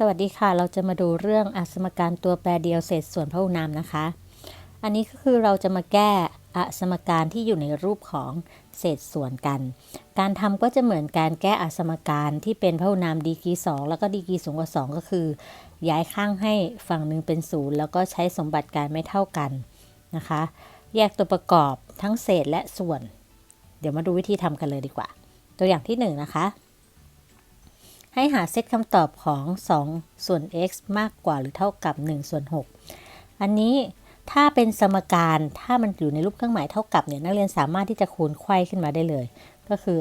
สวัสดีค่ะ เราจะมาดูเรื่องอสมการตัวแปรเดียวเศษส่วนพหุนามนะคะ อันนี้ก็คือเราจะมาแก้อสมการที่อยู่ในรูปของเศษส่วนกัน การทำก็จะเหมือนการแก้อสมการที่เป็นพหุนามดีกรีสองแล้วก็ดีกรีสูงกว่า 2 ก็คือ ย้ายข้างให้ฝั่งหนึ่งเป็นศูนย์แล้วก็ใช้สมบัติการไม่เท่ากันนะคะ แยกตัวประกอบทั้งเศษและส่วน เดี๋ยวมาดูวิธีทำกันเลยดีกว่า ตัวอย่างที่ 1 นะคะ ให้หาเซตคำตอบของ 2 ส่วน x มากกว่าหรือเท่ากับ 1 ส่วน 6 อันนี้ถ้าเป็นสมการถ้ามันอยู่ในรูปเครื่องหมายเท่ากับเนี่ยนักเรียนสามารถที่จะคูณไขว้ขึ้นมาได้เลย ก็คือ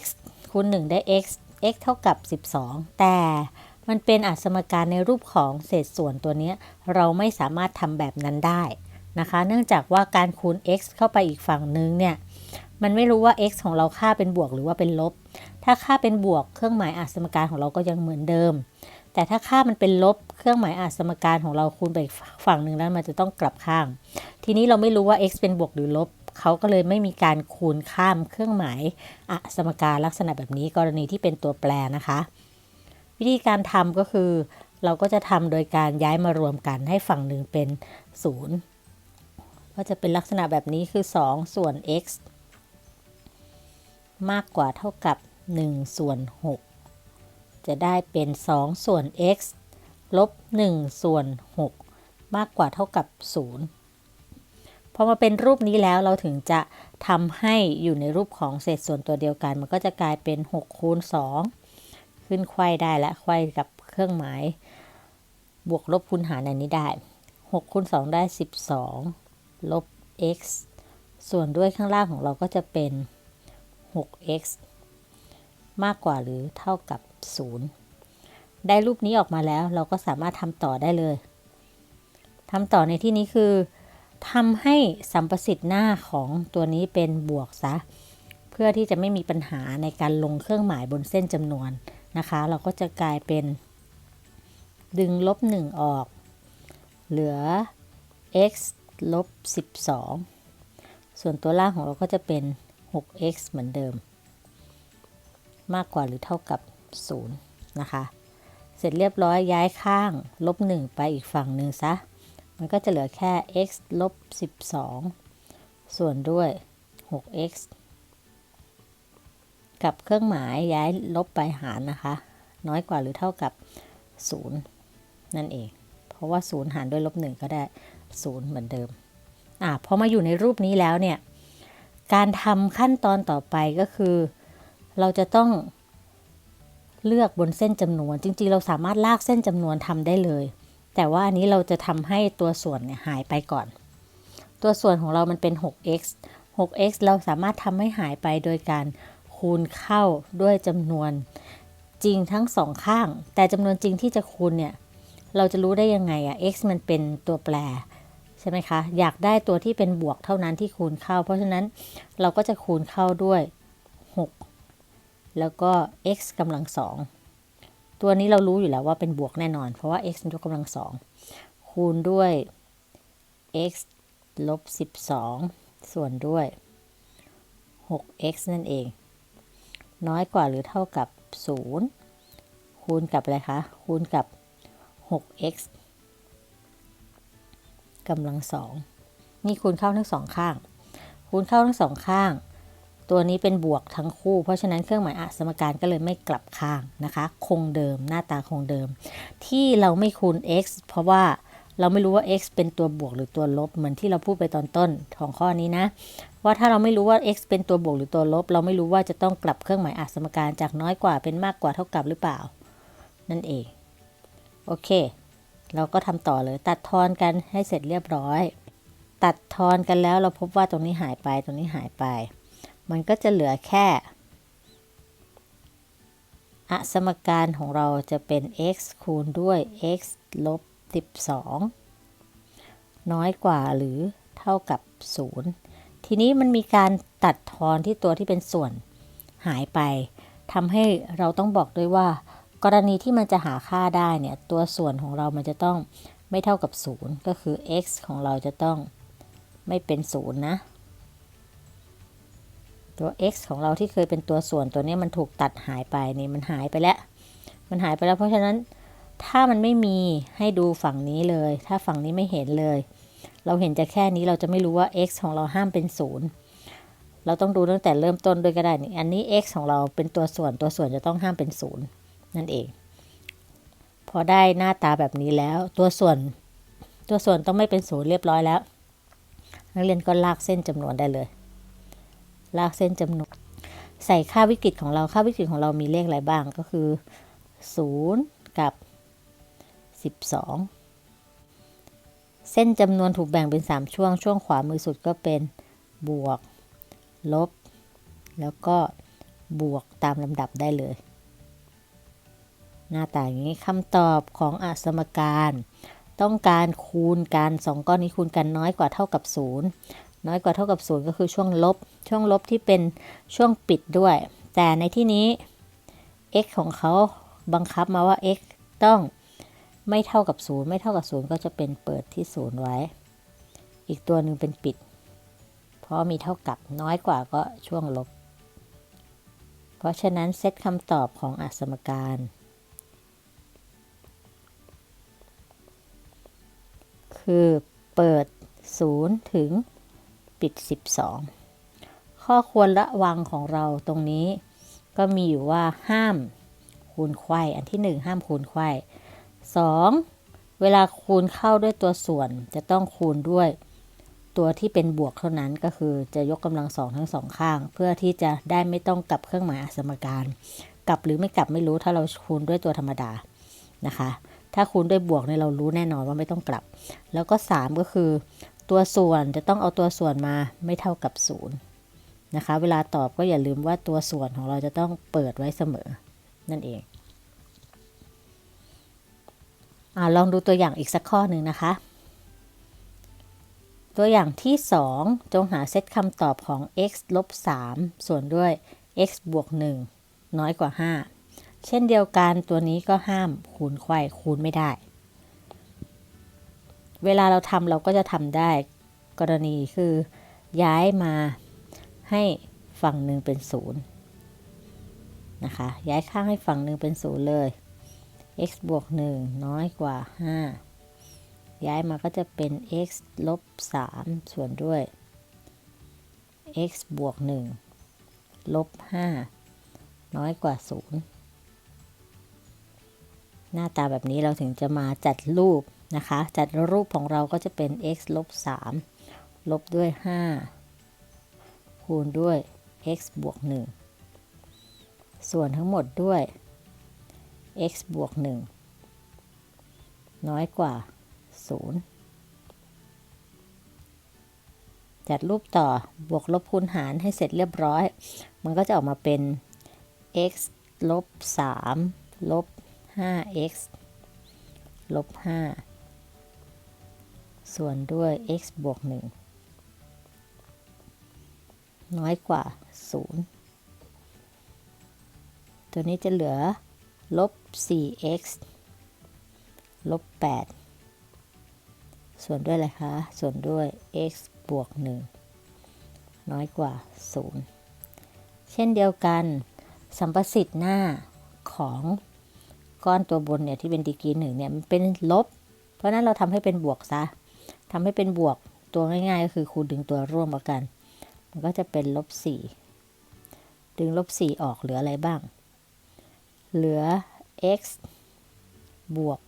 x คูณ 1 ได้ x x เท่ากับ 12 แต่มันเป็นอัสมการในรูปของเศษส่วนตัวนี้เราไม่สามารถทำแบบนั้นได้นะคะ เนื่องจากว่าการคูณ x เข้าไปอีกฝั่งนึงเนี่ย มันไม่รู้ว่า x ของเราค่าเป็นบวกหรือว่าเป็นลบ ถ้าค่าเป็นบวกเครื่องหมายอาสมการของเราก็ยังเหมือนเดิม แต่ถ้าค่ามันเป็นลบเครื่องหมายอาสมการของเราคูณไปฝั่งหนึ่งแล้วมันจะต้องกลับข้าง ทีนี้เราไม่รู้ว่า x เป็นบวกหรือลบเขาก็เลยไม่มีการคูณข้ามเครื่องหมายอาสมการลักษณะแบบนี้กรณีที่เป็นตัวแปรนะคะ วิธีการทำก็คือ เราก็จะทำโดยการย้ายมารวมกันให้ฝั่งหนึ่งเป็น 0 ก็จะเป็นลักษณะแบบนี้คือ 2 ส่วน x มากกว่าเท่ากับ 1ส่วน6จะได้เป็น 2 ส่วน x ลบ1ส่วน 6 มากกว่าเท่ากับ 0 พอมาเป็นรูปนี้แล้วเราถึงจะทำให้อยู่ในรูปของเศษส่วนตัวเดียวกัน มันก็จะกลายเป็น 6 คูณ 2 ขึ้นไขว้ได้และไขว้กับเครื่องหมาย บวกลบคูณหารอันนี้ได้ 6คูณ 2 ได้ 12 ลบ x ส่วนด้วยข้างล่างของเราก็จะเป็น 6x มากกว่าหรือเท่ากับ 0 ได้รูปนี้ออกมาแล้ว เราก็สามารถทำต่อได้เลยทำต่อในที่นี้คือทำให้สัมประสิทธิ์หน้าของตัวนี้เป็นบวกซะ เพื่อที่จะไม่มีปัญหาในการลงเครื่องหมายบนเส้นจำนวนนะคะ เราก็จะกลายเป็น ดึงลบ 1 ออก เหลือ x ลบ 12 ส่วนตัวล่างของเราก็จะเป็น 6x เหมือนเดิม มากกว่าหรือเท่ากับ 0 นะคะ เสร็จเรียบร้อยย้ายข้างลบ 1 ไปอีกฝั่งหนึ่งซะ มันก็จะเหลือแค่ x ลบ 12 ส่วนด้วย 6x กับเครื่องหมายย้ายลบไปหารนะคะ น้อยกว่าหรือเท่ากับ 0 นั่นเอง เพราะว่า 0 หารด้วยลบ 1 ก็ได้ 0 เหมือนเดิมอ่าพอมาอยู่ในรูปนี้แล้วเนี่ยการทำขั้นตอนต่อไปก็คือ เราจะต้องเลือกบนเส้นจำนวน จริง ๆ เราสามารถลากเส้นจำนวนทำได้เลย แต่ว่าอันนี้เราจะทำให้ตัวส่วนเนี่ยหายไปก่อน ตัวส่วนของเรามันเป็น 6x 6x เราสามารถทำให้หายไปโดยการคูณเข้าด้วยจำนวนจริงทั้งสองข้าง แต่จำนวนจริงที่จะคูณเนี่ย เราจะรู้ได้ยังไงอะ x มันเป็นตัวแปรใช่ไหมคะ อยากได้ตัวที่เป็นบวกเท่านั้นที่คูณเข้า เพราะฉะนั้นเราก็จะคูณเข้าด้วย แล้วก็ x กำลังสองตัวนี้เรารู้อยู่แล้วว่าเป็นบวกแน่นอน เพราะว่า x ยกกำลังสองคูณด้วย x ลบ 12 ส่วนด้วย 6x นั่นเอง น้อยกว่าหรือเท่ากับ 0 คูณกับอะไรคะ คูณกับ 6x กำลังสองนี่คูณเข้าทั้งสองข้าง คูณเข้าทั้งสองข้าง ตัวนี้เป็นบวกทั้งคู่ เพราะฉะนั้นเครื่องหมายอสมการก็เลยไม่กลับข้างนะคะ คงเดิมหน้าตาคงเดิม ที่เราไม่คูณ x เพราะว่าเราไม่รู้ว่า x เป็นตัวบวกหรือตัวลบเหมือนที่เราพูดไปตอนต้นของข้อนี้นะ ว่าถ้าเราไม่รู้ว่า x เป็นตัวบวกหรือตัวลบ เราไม่รู้ว่าจะต้องกลับเครื่องหมายอสมการจากน้อยกว่าเป็นมากกว่าเท่ากับหรือเปล่า นั่นเองโอเค เราก็ทำต่อเลยตัดทอนกันให้เสร็จเรียบร้อย ตัดทอนกันแล้วเราพบว่าตรงนี้หายไปตรงนี้หายไป มันก็จะเหลือแค่อสมการของเราจะเป็น x คูณด้วย x ลบ 12 น้อยกว่าหรือเท่ากับ 0 ทีนี้มันมีการตัดทอนที่ตัวที่เป็นส่วนหายไปทำให้เราต้องบอกด้วยว่า กรณีที่มันจะหาค่าได้เนี่ย ตัวส่วนของเรามันจะต้องไม่เท่ากับ 0 ก็คือ x ของเราจะต้องไม่เป็น 0 นะ ตัว x ของเราที่เคยเป็นตัวส่วนตัวนี้มันถูกตัดหายไปนี่มันหายไปแล้ว มันหายไปแล้ว เพราะฉะนั้นถ้ามันไม่มีให้ดูฝั่งนี้เลย ถ้าฝั่งนี้ไม่เห็นเลย เราเห็นจะแค่นี้เราจะไม่รู้ว่า x ของเราห้ามเป็นศูนย์เราต้องดูตั้งแต่เริ่มต้นด้วยก็ได้นี่อันนี้ x ของเราเป็นตัวส่วนตัวส่วนจะต้องห้ามเป็นศูนย์นั่นเอง พอได้หน้าตาแบบนี้แล้ว ตัวส่วน ตัวส่วนต้องไม่เป็นศูนย์เรียบร้อยแล้ว นักเรียนก็ลากเส้นจำนวนได้เลย ลากเส้นจำนวนใส่ค่าวิกฤตของเราค่าวิกฤตของเรามีเลขอะไรบ้างก็คือ 0 กับ 12 เส้นจำนวนถูกแบ่งเป็น 3 ช่วง ช่วงขวามือสุดก็เป็นบวก ลบ แล้วก็บวกตามลำดับได้เลย หน้าตาอย่างนี้คำตอบของอสมการ ต้องการคูณกันสองก้อนนี้คูณกันน้อยกว่าเท่ากับ 0 น้อยกว่าเท่ากับ0ก็คือช่วงลบ ช่วงลบที่เป็นช่วงปิดด้วย แต่ในที่นี้ x ของเขาบังคับมาว่า x ต้องไม่เท่ากับ0ไม่เท่ากับ0ก็จะเป็นเปิดที่0ไว้ อีกตัวหนึ่งเป็นปิด เพราะมีเท่ากับน้อยกว่าก็ช่วงลบ เพราะฉะนั้นเซตคำตอบของอสมการคือเปิด 0 ถึง ปิด 12 ข้อควรระวังของเราตรงนี้ ก็มีอยู่ว่าห้ามคูณไขว้อันที่ 1 ห้ามคูณไขว้ 2. เวลาคูณเข้าด้วยตัวส่วนจะต้องคูณด้วยตัวที่เป็นบวกเท่านั้นก็คือจะยกกำลังสองทั้งสองข้าง เพื่อที่จะได้ไม่ต้องกลับเครื่องหมายสมการ กลับหรือไม่กลับไม่รู้ถ้าเราคูณด้วยตัวธรรมดานะคะ ถ้าคูณด้วยบวกเนี่ยเรารู้แน่นอนว่าไม่ต้องกลับ แล้วก็ 3 ก็คือ ตัวส่วนจะต้องเอาตัวส่วนมาไม่เท่ากับ0นะคะ เวลาตอบก็อย่าลืมว่าตัวส่วนของเราจะต้องเปิดไว้เสมอ นั่นเองอลองดูตัวอย่างอีกสักข้อหนึ่งนะคะ ตัวอย่างที่ 2 จงหาเซตคำตอบของ x ลบ3ส่วนด้วย x บวก1น้อยกว่า 5 เช่นเดียวกันตัวนี้ก็ห้ามคูณไขว้คูณไม่ได้ เวลาเราทำเราก็จะทำได้กรณีคือย้ายมาให้ฝั่งหนึ่งเป็นศูนย์นะคะย้ายข้างให้ฝั่งหนึ่งเป็นศูนย์เลย x บวก1น้อยกว่า 5 ย้ายมาก็จะเป็น x ลบ3ส่วนด้วย x บวก1ลบ5น้อยกว่า 0 หน้าตาแบบนี้เราถึงจะมาจัดรูป นะคะ จัดรูปของเราก็จะเป็น x ลบ3ลบด้วย 5 คูณด้วย x บวก 1 ส่วนทั้งหมดด้วย x บวก 1 น้อยกว่า 0 จัดรูปต่อบวกลบคูณหารให้เสร็จเรียบร้อย มันก็จะออกมาเป็น x ลบ3ลบ 5x ลบ5 ส่วนด้วย x บวก 1 น้อยกว่า 0 ตัวนี้จะเหลือลบ 4x ลบ 8 ส่วนด้วยอะไรคะ ส่วนด้วย x บวก 1 น้อยกว่า 0 เช่นเดียวกัน สัมประสิทธิ์หน้าของก้อนตัวบนเนี่ยที่เป็นดีกรีหนึ่งเนี่ยมันเป็นลบ เพราะนั้นเราทำให้เป็นบวกซะ ทำให้เป็นบวกตัวง่ายๆ ก็คือคูณดึงตัวร่วมมากัน มันก็จะเป็นลบ4ดึงลบ4ออกเหลืออะไรบ้าง เหลือ x บวก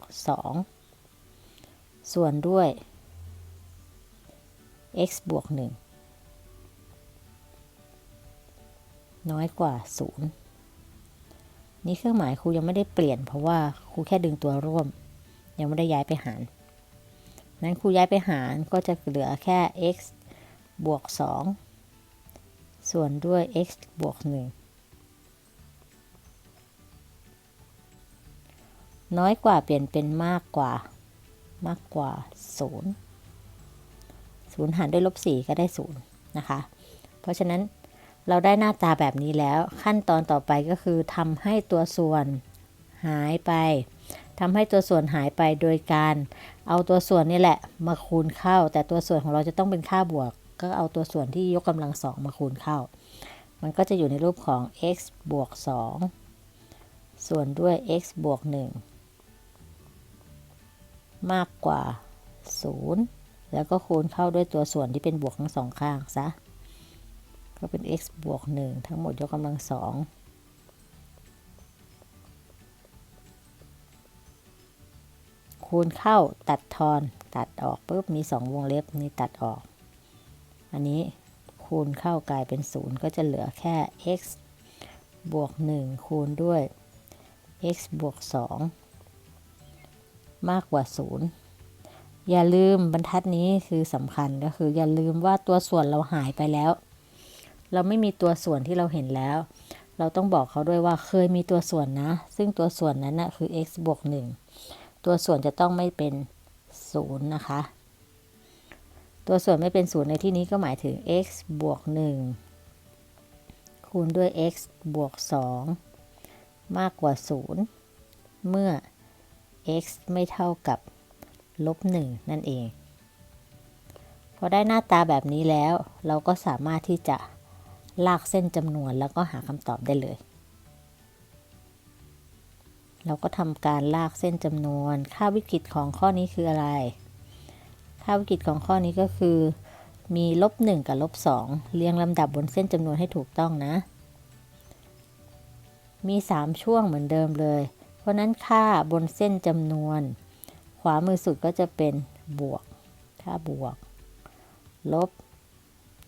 2 ส่วนด้วย x บวก 1 น้อยกว่า 0 นี่เครื่องหมายครูยังไม่ได้เปลี่ยนเพราะว่าครูแค่ดึงตัวร่วม ยังไม่ได้ย้ายไปหาร นั้นครูย้ายไปหารก็จะเหลือแค่ x บวก 2 ส่วนด้วย x บวก 1 น้อยกว่าเปลี่ยนเป็นมากกว่ามากกว่า 0 0 หารด้วยลบ 4 ก็ได้ 0 นะคะ เพราะฉะนั้นเราได้หน้าตาแบบนี้แล้วขั้นตอนต่อไปก็คือทำให้ตัวส่วนหายไป ทำให้ตัวส่วนหายไปโดยการ เอาตัวส่วนนี่แหละมาคูณเข้า แต่ตัวส่วนของเราจะต้องเป็นค่าบวก ก็เอาตัวส่วนที่ยกกำลังสองมาคูณเข้า มันก็จะอยู่ในรูปของ x บวก 2 ส่วนด้วย x บวก 1 มากกว่า 0 แล้วก็คูณเข้าด้วยตัวส่วนที่เป็นบวกทั้งสองข้างซะก็เป็น x บวก 1 ทั้งหมดยกกำลังสอง คูณเข้าตัดทอนตัดออกปุ๊บมี 2 วงเล็บนี่ตัดออก อันนี้คูณเข้ากลายเป็น 0 ก็จะเหลือแค่ x บวก 1 คูณด้วย x บวก 2 มากกว่า 0 อย่าลืมบรรทัดนี้คือสำคัญก็คืออย่าลืมว่าตัวส่วนเราหายไปแล้ว เราไม่มีตัวส่วนที่เราเห็นแล้ว เราต้องบอกเขาด้วยว่าเคยมีตัวส่วนนะ ซึ่งตัวส่วนนั้นนะคือ x บวก 1 ตัวส่วนจะต้องไม่เป็น0นะคะ ตัวส่วนไม่เป็น0ในที่นี้ก็หมายถึง x บวก 1 คูณด้วย x บวก 2 มากกว่า 0 เมื่อ x ไม่เท่ากับลบ 1 นั่นเอง พอได้หน้าตาแบบนี้แล้ว เราก็สามารถที่จะลากเส้นจำนวนแล้วก็หาคำตอบได้เลย เราก็ทำการลากเส้นจำนวน ค่าวิกฤตของข้อนี้คืออะไร ค่าวิกฤตของข้อนี้ก็คือ มีลบ1กับลบ2เรียงลำดับบนเส้นจำนวนให้ถูกต้องนะ มี 3 ช่วงเหมือนเดิมเลย เพราะนั้นค่าบนเส้นจำนวน ขวามือสุดก็จะเป็นบวก ค่าบวก ลบ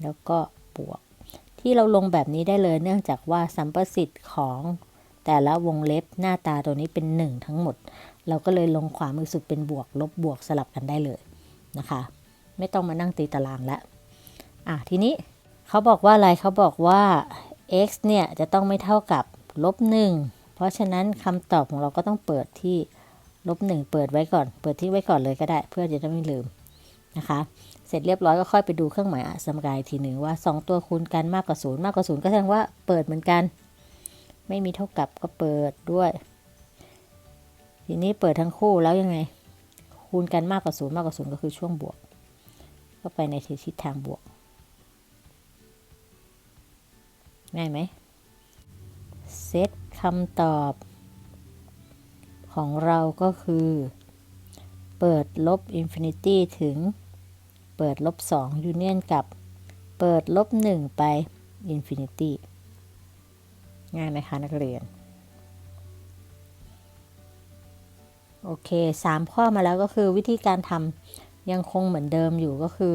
แล้วก็บวก ที่เราลงแบบนี้ได้เลยเนื่องจากว่าสัมประสิทธิ์ของ แต่ละวงเล็บหน้าตาตัวนี้เป็น 1 ทั้งหมด เราก็เลยลงขวามือสุดเป็นบวก ลบบวกสลับกันได้เลยนะคะ ไม่ต้องมานั่งตีตารางแล้วอะทีนี้เขาบอกว่าอะไรเขาบอกว่า x เนี่ยจะต้องไม่เท่ากับลบ1เพราะฉะนั้นคำตอบของเราก็ต้องเปิดที่ลบ1เปิดไว้ก่อน เปิดที่ไว้ก่อนเลยก็ได้ เพื่อจะได้ไม่ลืมนะคะ เสร็จเรียบร้อยก็ค่อยไปดูเครื่องหมายสมการอีกทีหนึ่งว่า 2 ตัวคูณกันมากกว่า0มากกว่า0ก็แสดงว่าเปิดเหมือนกัน ไม่มีเท่ากับก็เปิดด้วย ทีนี้เปิดทั้งคู่แล้วยังไง คูณกันมากกว่า0มากกว่า0ก็คือช่วงบวก ก็ไปในทิศทางบวก ง่ายไหมเซตคำตอบของเราก็คือ เปิดลบอินฟินิตี้ถึง เปิดลบ2ยูเนียนกับ เปิดลบ1ไปอินฟินิตี้ ง่ายไหมคะนักเรียน โอเค 3 ข้อมาแล้วก็คือวิธีการทำยังคงเหมือนเดิมอยู่ก็คือ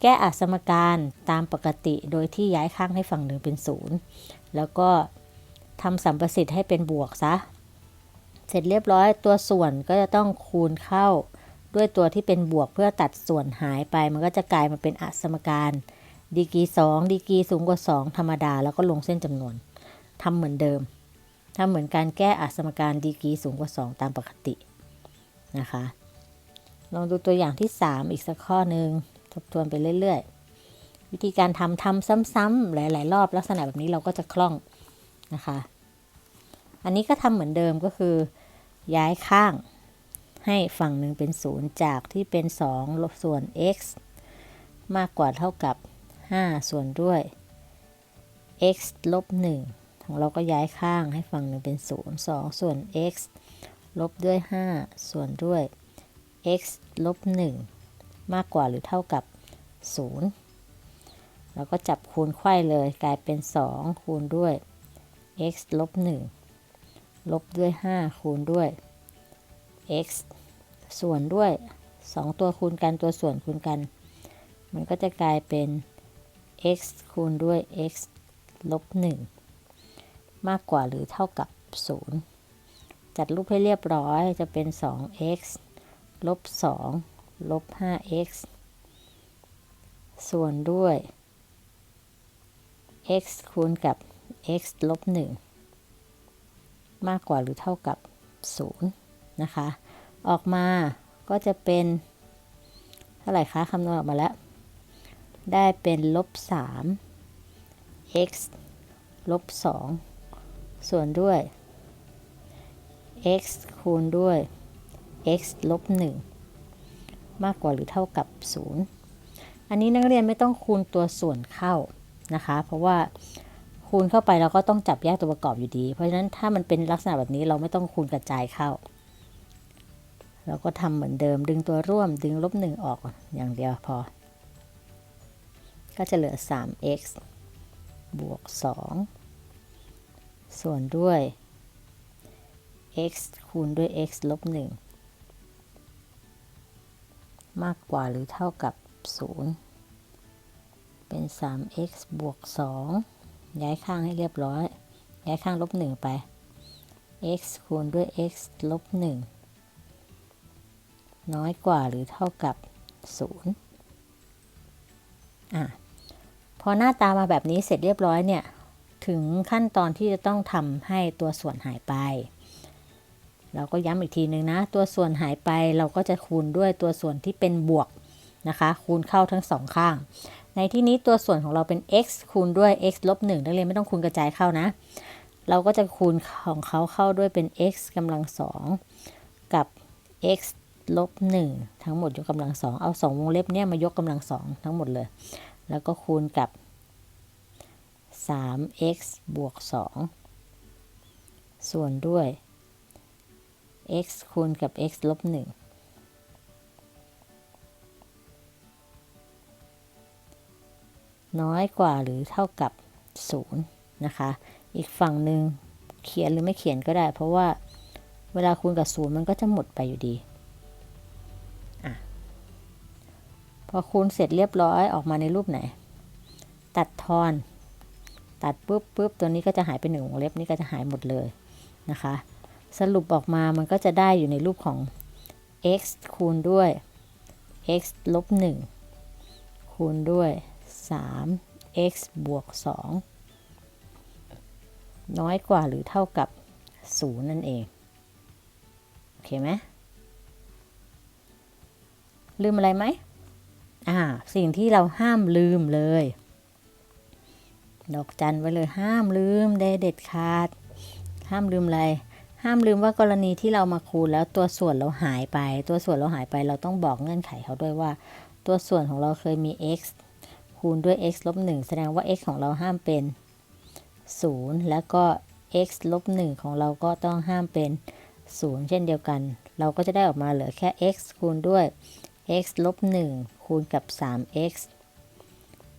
แก้อัสมการตามปกติโดยที่ย้ายข้างให้ฝั่งหนึ่งเป็น 0 แล้วก็ทำสัมประสิทธิ์ให้เป็นบวกซะ เสร็จเรียบร้อยตัวส่วนก็จะต้องคูณเข้าด้วยตัวที่เป็นบวกเพื่อตัดส่วนหายไป มันก็จะกลายมาเป็นอสมการ ดีกรี2ดีกรีสูงกว่า 2 ธรรมดา แล้วก็ลงเส้นจำนวน ทำเหมือนเดิมทำเหมือนการแก้อสมการดีกรีสูงกว่า 2 ตามปกตินะคะ ลองดูตัวอย่างที่ 3 อีกสักข้อหนึ่งทบทวนไปเรื่อย ๆ วิธีการทำทำซ้ำๆหลาย ๆ รอบลักษณะแบบนี้เราก็จะคล่องนะคะ อันนี้ก็ทำเหมือนเดิมก็คือ ย้ายข้างให้ฝั่งหนึ่งเป็น 0 จากที่เป็น 2 ลบส่วน x มากกว่าเท่ากับ 5 ส่วนด้วย x ลบ1 ของเราก็ย้ายข้างให้ฝั่งหนึ่งเป็น 0 2 ส่วน x ลบด้วย 5 ส่วนด้วย x ลบ 1 มากกว่าหรือเท่ากับ0เราก็จับคูณไขว้เลยกลายเป็น 2 คูณด้วย x ลบ 1 ลบด้วย 5 คูณด้วย x ส่วนด้วย 2 ตัวคูณกันตัวส่วนคูณกัน มันก็จะกลายเป็น x คูณด้วย x ลบ 1 มากกว่าหรือเท่ากับ 0 จัดรูปให้เรียบร้อยจะเป็น 2x ลบ 2 ลบ 5x ส่วนด้วย x คูณกับ x ลบ 1 มากกว่าหรือเท่ากับ 0 นะคะ ออกมาก็จะเป็นเท่าไหร่คะคำนวณออกมาแล้ว ได้เป็นลบ 3 x ลบ 2 ส่วนด้วย x คูณด้วย x ลบ1มากกว่าหรือเท่ากับ 0 อันนี้นักเรียนไม่ต้องคูณตัวส่วนเข้านะคะ เพราะว่าคูณเข้าไปเราก็ต้องจับแยกตัวประกอบอยู่ดี เพราะฉะนั้นถ้ามันเป็นลักษณะแบบนี้เราไม่ต้องคูณกระจายเข้า เราก็ทำเหมือนเดิมดึงตัวร่วมดึงลบหนึ่งออกอย่างเดียวพอ ก็จะเหลือ 3x บวก 2 ส่วนด้วย x คูณด้วย x ลบ1มากกว่าหรือเท่ากับ 0 เป็น 3x บวก 2 ย้ายข้างให้เรียบร้อย ย้ายข้างลบ 1 ไป x คูณด้วย x ลบ 1 น้อยกว่าหรือเท่ากับ 0 อะ พอหน้าตามาแบบนี้เสร็จเรียบร้อยเนี่ย ถึงขั้นตอนที่จะต้องทำให้ตัวส่วนหายไป เราก็ย้ำอีกทีหนึ่งนะ ตัวส่วนหายไปเราก็จะคูณด้วยตัวส่วนที่เป็นบวกนะคะ คูณเข้าทั้งสองข้าง ในที่นี้ตัวส่วนของเราเป็น x คูณด้วย x ลบ1นักเรียนไม่ต้องคูณกระจายเข้านะ เราก็จะคูณของเขาเข้าด้วยเป็น x กำลังสองกับ x ลบ1ทั้งหมดยกกำลังสองเอา2วงเล็บเนี่ยมายกกำลังสองทั้งหมดเลย แล้วก็คูณกับ 3x บวก 2 ส่วนด้วย x คูณกับ x ลบ 1 น้อยกว่าหรือเท่ากับ 0 นะคะ อีกฝั่งหนึ่งเขียนหรือไม่เขียนก็ได้ เพราะว่าเวลาคูณกับ 0 มันก็จะหมดไปอยู่ดีอพอคูณเสร็จเรียบร้อยออกมาในรูปไหน ตัดทอน ตัดปุ๊บปุ๊บตัวนี้ก็จะหายไปหนึ่งวงเล็บนี่ก็จะหายหมดเลยนะคะ สรุปออกมามันก็จะได้อยู่ในรูปของ x คูณด้วย x ลบ1คูณด้วย 3x บวก 2 น้อยกว่าหรือเท่ากับ 0 นั่นเอง โอเคไหมลืมอะไรไหมอ่า สิ่งที่เราห้ามลืมเลย ดอกจันไว้เลยห้ามลืมเดเด็ดขาด ห้ามลืมอะไร ห้ามลืมว่ากรณีที่เรามาคูณแล้วตัวส่วนเราหายไป ตัวส่วนเราหายไปเราต้องบอกเงื่อนไขเขาด้วยว่า ตัวส่วนของเราเคยมี x คูณด้วย x ลบ1แสดงว่า x ของเราห้ามเป็น 0 แล้วก็ x ลบ1ของเราก็ต้องห้ามเป็น 0 เช่นเดียวกัน เราก็จะได้ออกมาเหลือแค่ x คูณด้วย x ลบ1คูณกับ 3x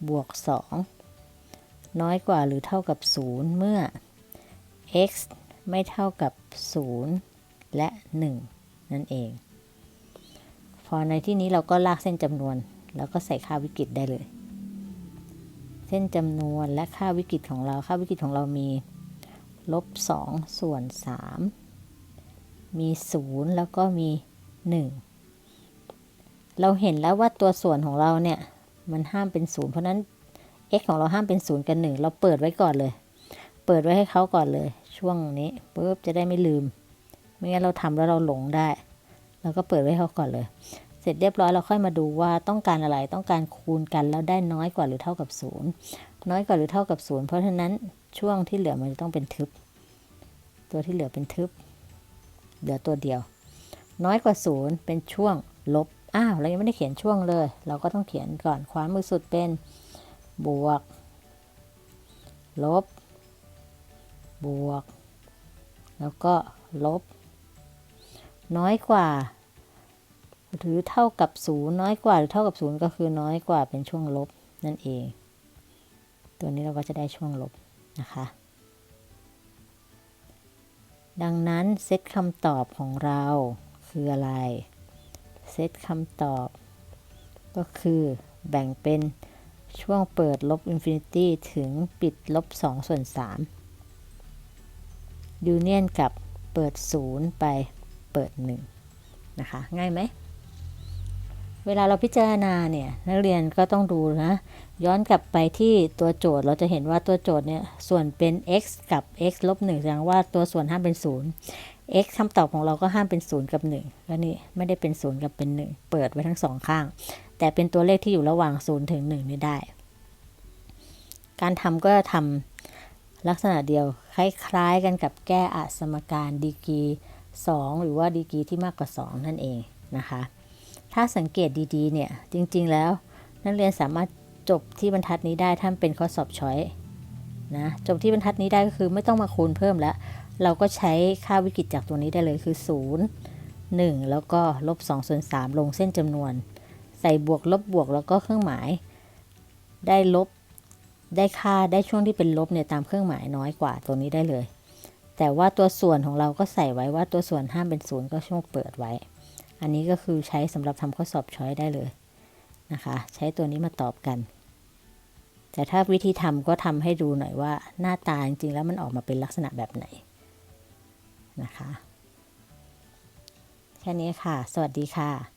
บวก 2 น้อยกว่าหรือเท่ากับ 0 เมื่อ x ไม่เท่ากับ 0 และ 1 นั่นเอง พอในที่นี้เราก็ลากเส้นจำนวน แล้วก็ใส่ค่าวิกฤตได้เลย เส้นจำนวนและค่าวิกฤตของเรา ค่าวิกฤตของเรามีลบ2ส่วน 3 มี 0 แล้วก็มี 1 เราเห็นแล้วว่าตัวส่วนของเราเนี่ย มันห้ามเป็น 0 เพราะนั้น x ของเราห้ามเป็น0กับ1เราเปิดไว้ก่อนเลย เปิดไว้ให้เขาก่อนเลย ช่วงนี้ปุ๊บจะได้ไม่ลืม ไม่งั้นเราทำแล้วเราหลงได้เราก็เปิดไว้เขาก่อนเลย เสร็จเรียบร้อยเราค่อยมาดูว่าต้องการอะไรต้องการคูณกันแล้วได้น้อยกว่าหรือเท่ากับ0น้อยกว่าหรือเท่ากับ0เพราะฉะนั้นช่วงที่เหลือมันจะต้องเป็นทึบ ตัวที่เหลือเป็นทึบ เหลือตัวเดียว น้อยกว่า0เป็นช่วงลบอ้าวเรายังไม่ได้เขียนช่วงเลย เราก็ต้องเขียนก่อนขวามือสุดเป็น บวก ลบ บวก แล้วก็ลบ น้อยกว่า หรือเท่ากับ0น้อยกว่า หรือเท่ากับ0ก็คือน้อยกว่าเป็นช่วงลบนั่นเอง ตัวนี้เราก็จะได้ช่วงลบนะคะ ดังนั้นเซตคำตอบของเราคืออะไร เซตคำตอบ ก็คือแบ่งเป็น ช่วงเปิดลบอินฟินิตี้ถึงปิดลบ2ส่วน3ยูเนียนกับเปิด 0 ไปเปิด 1 นะคะ ง่ายไหม เวลาเราพิจารณาเนี่ย นักเรียนก็ต้องดูนะ ย้อนกลับไปที่ตัวโจทย์เราจะเห็นว่าตัวโจทย์เนี่ย ส่วนเป็น x กับ x ลบ1แสดงว่าตัวส่วนห้ามเป็น 0 x คำตอบของเราก็ห้ามเป็น 0 กับ1แล้วนี่ไม่ได้เป็น 0 กับเป็น 1 เปิดไว้ทั้งสองข้าง แต่เป็นตัวเลขที่อยู่ระหว่าง 0 ถึง1นี่ได้ การทำก็ทำลักษณะเดียว คล้ายๆ กันกับแก้อสมการดีกรี 2 หรือว่าดีกรีที่มากกว่า 2 นั่นเองนะคะ ถ้าสังเกตดีๆ เนี่ย จริงๆ แล้ว นักเรียนสามารถจบที่บรรทัดนี้ได้ถ้าเป็นข้อสอบช้อยนะจบที่บรรทัดนี้ได้ก็คือไม่ต้องมาคูณเพิ่มแล้ว เราก็ใช้ค่าวิกฤตจากตัวนี้ได้เลยคือ 0 1 แล้วก็ลบ2ส่วน3ลงเส้นจำนวน ส่บวกลบบวกแล้วก็เครื่องหมาย ได้ลบ ได้ค่าได้ช่วงที่เป็นลบเนี่ยตามเครื่องหมายน้อยกว่าตัวนี้ได้เลย แต่ว่าตัวส่วนของเราก็ใส่ไว้ว่าตัวส่วนห้ามเป็นศูนย์ก็ช่วงเปิดไว้ อันนี้ก็คือใช้สำหรับทำข้อสอบช้อยได้เลยนะคะ ใช้ตัวนี้มาตอบกันแต่ถ้าวิธีทำก็ทำให้ดูหน่อยว่าหน้าตาจริงๆแล้วมันออกมาเป็นลักษณะแบบไหนนะคะ แค่นี้ค่ะ สวัสดีค่ะ